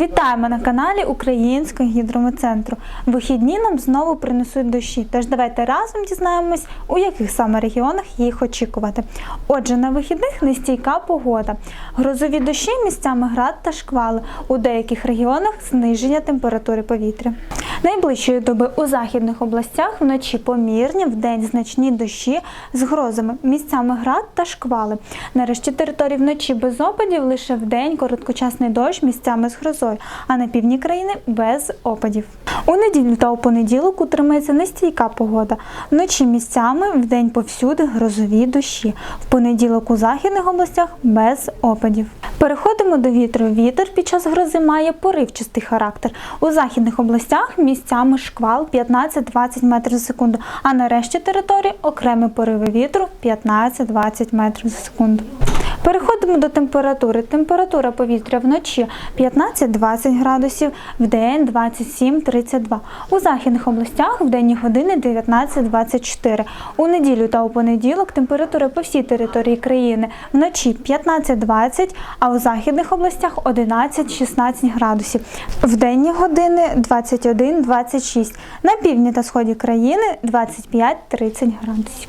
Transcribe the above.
Вітаємо на каналі Українського гідрометцентру. Вихідні нам знову принесуть дощі. Тож давайте разом дізнаємось, у яких саме регіонах їх очікувати. Отже, на вихідних нестійка погода. Грозові дощі місцями град та шквали. У деяких регіонах зниження температури повітря. Найближчої доби у західних областях вночі помірні, вдень значні дощі з грозами, місцями град та шквали. Нарешті території вночі без опадів, лише вдень короткочасний дощ місцями з грозою, а на півдні країни без опадів. У неділю та у понеділок утримається нестійка погода. Вночі місцями, вдень повсюди грозові дощі. В понеділок у західних областях без опадів. Переходимо до вітру. Вітер під час грози має поривчастий характер. У західних областях місцями шквал 15-20 метрів за секунду, а на решті території окремі пориви вітру 15-20 метрів за секунду. Переходимо до температури. Температура повітря вночі 15-20 градусів, в день 27-32. У західних областях в денні години 19-24. У неділю та у понеділок температура по всій території країни вночі 15-20, а у західних областях 11-16 градусів. В денні години 21-26. На півдні та сході країни 25-30 градусів.